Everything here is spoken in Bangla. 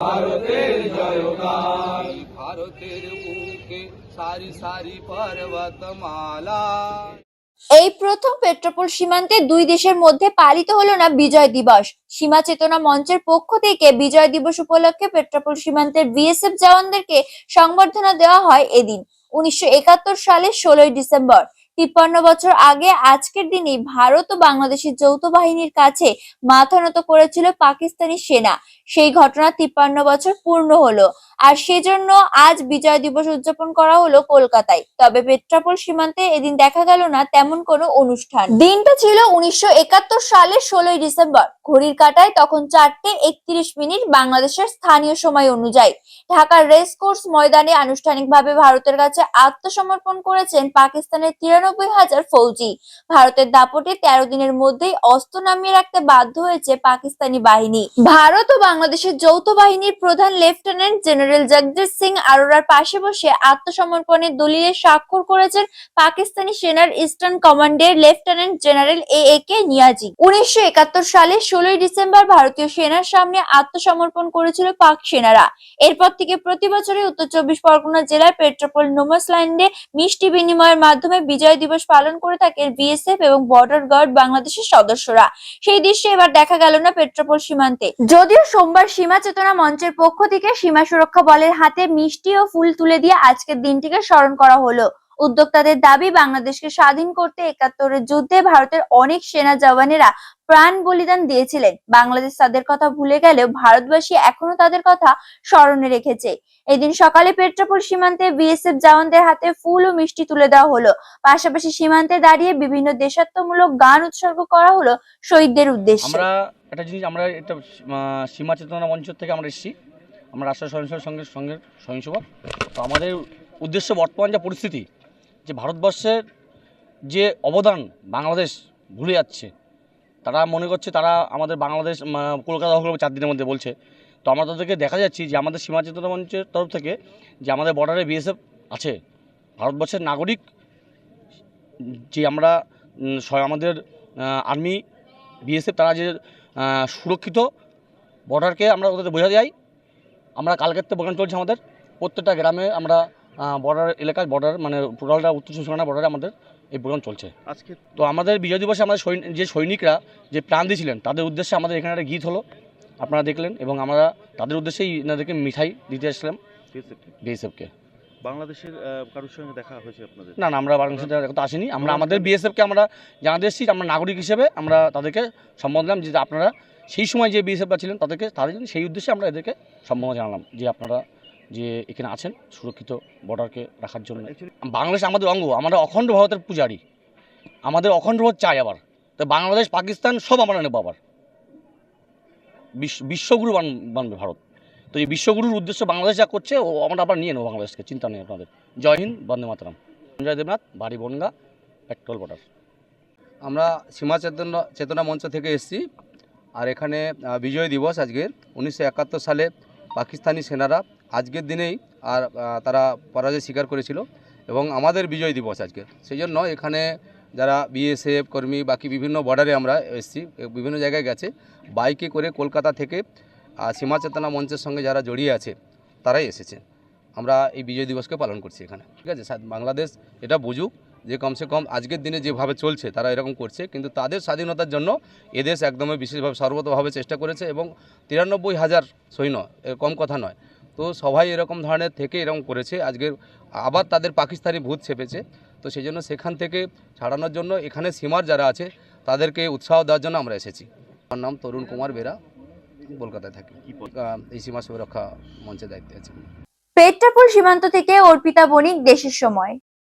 ভারতের জয়গান। ভারতের বুকে সারি সারি পর্বতমালা। এই প্রথম পেট্রোপোল সীমান্তে দুই দেশের মধ্যে পালিত হলো না বিজয় দিবস। সীমা চেতনা মঞ্চের পক্ষ থেকে বিজয় দিবস উপলক্ষে পেট্রোপোল সীমান্তের বিএসএফ জওয়ানদেরকে সংবর্ধনা দেওয়া হয় এদিন উনিশশো একাত্তর সালের ষোলোই ডিসেম্বর। তিপ্পান্ন বছর আগে আজকের দিনেই ভারত ও বাংলাদেশের যৌথ বাহিনীর কাছে মাথা নত করেছিল পাকিস্তানি সেনা। সেই ঘটনা তিপ্পান্ন বছর পূর্ণ হলো। আর সেজন্য আজ বিজয় দিবস উদযাপন করা হলো কলকাতায়। তবে পেট্রাপোল সীমান্তে এদিন দেখা গেল না তেমন কোনো অনুষ্ঠান। দিনটা ছিল উনিশশো একাত্তর সালের ষোলোই ডিসেম্বর। ঘড়ির কাটায় তখন চারটে একত্রিশ মিনিট বাংলাদেশের স্থানীয় সময় অনুযায়ী। ঢাকার রেস কোর্স ময়দানে আনুষ্ঠানিকভাবে ভারতের কাছে আত্মসমর্পণ করেছেন পাকিস্তানের তিরানব্বই হাজার ফৌজি। ভারতের দাপটে তেরো দিনের মধ্যেই অস্ত্র নামিয়ে রাখতে বাধ্য হয়েছে পাকিস্তানি বাহিনী। ভারত ও বাংলাদেশের যৌথ বাহিনীর প্রধান লেফটেন্যান্ট জেনারেল জগদীশ সিং আরোরার পাশে বসে আত্মসমর্পণের দলিলে স্বাক্ষর করেছেন পাকিস্তানি সেনার ইস্টার্ন কমান্ডের lieutenant general A A K Niazi. উনিশশো সালের ষোলোই ডিসেম্বর ভারতীয় সেনার সামনে আত্মসমর্পণ করেছিল পাক সেনারা। এরপর থেকে প্রতি বছরই উত্তর চব্বিশ পরগনা জেলার পেট্রোপোল নোমাস ল্যান্ডে মিষ্টি বিনিময়ের মাধ্যমে বিজয় দিবস পালন করে থাকেন বিএসএফ এবং বর্ডার গার্ড বাংলাদেশের সদস্যরা। সেই দৃশ্য এবার দেখা গেল না পেট্রোপোল সীমান্তে। যদিও সোমবার সীমা চেতনা মঞ্চের পক্ষ থেকে সীমা সুরক্ষা বলের হাতে মিষ্টি ও ফুল তুলে দিয়ে আজকের দিনটিকে স্মরণ করা হলো। উদ্যোক্তাদের দাবি বাংলাদেশকে স্বাধীন করতে একাত্তরের যুদ্ধে ভারতের অনেক সেনা জওয়ানেরা প্রাণ বলিদান দিয়েছিলেন বাংলাদেশ তাদের কথা ভুলে গেলেও ভারতবাসী এখনও তাদের কথা স্মরণে রেখেছে এদিন সকালে পেট্রোপোল সীমান্তে বিএসএফ জওয়ানদের হাতে ফুল ও মিষ্টি তুলে দেওয়া হলো পাশাপাশি সীমান্তে দাঁড়িয়ে বিভিন্ন দেশাত্মমূলক গান উৎসর্গ করা হলো শহীদদের উদ্দেশ্যে আমরা একটা জিনিস আমরা এটা সীমা চেতনা মঞ্চ থেকে আমরা এসেছি আমরা রাষ্ট্র স্বয়ংসেবক সঙ্গে সঙ্গে স্বয়ংসেবক তো আমাদের উদ্দেশ্য বর্তমান যা পরিস্থিতি যে ভারতবর্ষের যে অবদান বাংলাদেশ ভুলে যাচ্ছে, তারা মনে করছে তারা আমাদের বাংলাদেশ কলকাতা দখল চার দিনের মধ্যে বলছে। তো আমরা তাদেরকে দেখা যাচ্ছি যে আমাদের সীমা চেতনা মঞ্চের তরফ থেকে যে আমাদের বর্ডারে বিএসএফ আছে, ভারতবর্ষের নাগরিক যে আমরা আমাদের আর্মি বিএসএফ তারা যে সুরক্ষিত বর্ডারকে আমরা ওদের বোঝা যাই আমরা কালকের তো প্রোগ্রাম চলছে আমাদের। প্রত্যেকটা গ্রামে আমরা বর্ডার এলাকায় বর্ডার মানে টোটালটা উত্তর চব্বিশ পরগনা বর্ডারে আমাদের এই প্রোগ্রাম চলছে। আজকে তো আমাদের বিজয় দিবসে আমাদের যে সৈনিকরা যে প্রাণ দিয়েছিলেন তাদের উদ্দেশ্যে আমাদের এখানে একটা গীত হলো। আপনারা দেখলেন এবং আমরা তাদের উদ্দেশ্যেই এনাদেরকে মিঠাই দিতে কে। বিএসএফকে? বাংলাদেশের কারোর সঙ্গে দেখা হয়েছে আপনাদের? না না আমরা বাংলাদেশের দেখা তো আসিনি। আমরা আমাদের বিএসএফকে আমরা জানাতে এসেছি আমরা নাগরিক হিসেবে আমরা তাদেরকে সম্মান দিলাম যে আপনারা সেই সময় যে বিএসএফরা ছিলেন তাদেরকে তাদের জন্য সেই উদ্দেশ্যে আমরা এদেরকে সম্মান জানালাম যে আপনারা যে এখানে আছেন সুরক্ষিত বর্ডারকে রাখার জন্য। বাংলাদেশ আমাদের অঙ্গ আমরা অখণ্ড ভারতের পূজারি। আমাদের অখণ্ড ভারত চাই আবার। তো বাংলাদেশ পাকিস্তান সব আমরা নেব আবার। বিশ্বগুরু বান- বানবে ভারত। তো এই বিশ্বগুরুর উদ্দেশ্য বাংলাদেশ যা করছে ও আমরা আবার নিয়ে নেব বাংলাদেশকে। চিন্তা নেই আপনাদের। জয় হিন্দ বন্দে মাতরম। সঞ্জয় দেবনাথ বাড়ি বনগা পেট্রোল বর্ডার। আমরা সীমা চেতনা চেতনা মঞ্চ থেকে এসেছি। আর এখানে বিজয় দিবস আজকের। উনিশশো একাত্তর সালে পাকিস্তানি সেনারা আজকের দিনেই আর তারা পরাজয় স্বীকার করেছিল এবং আমাদের বিজয় দিবস আজকে। সেই জন্য এখানে যারা বিএসএফ কর্মী, বাকি বিভিন্ন বর্ডারে আমরা এসেছি বিভিন্ন জায়গায় গেছে। বাইকে করে কলকাতা থেকে সীমা চেতনা মঞ্চের সঙ্গে যারা জড়িয়ে আছে, তারাই এসেছে। আমরা এই বিজয় দিবসকে পালন করছি এখানে। ঠিক আছে? বাংলাদেশ এটা বুঝুক যে কমসে কম আজকের দিনে যেভাবে চলছে, তারা এরকম করছে। কিন্তু তাদের স্বাধীনতার জন্য এদেশ একদমই বিশেষভাবে সর্বতভাবে চেষ্টা করেছে এবং তিরানব্বই হাজার সৈন্য কম কথা নয় তো সবাই এরকম ধরনের থেকে এরকম করেছে। আজকের আবার তাদের পাকিস্তানি ভূত চেপেছে তো সেই জন্য সেখান থেকে ছাড়ানোর জন্য এখানে সীমার যারা আছে তাদেরকে উৎসাহ দেওয়ার জন্য আমরা এসেছি। আমার নাম তরুণ কুমার বেরা। কলকাতায় থাকি। এই সীমা সুরক্ষা মঞ্চে দায়িত্বে আছি। পেট্রাপোল সীমান্ত থেকে অর্পিতা বণিক দেশের সময়।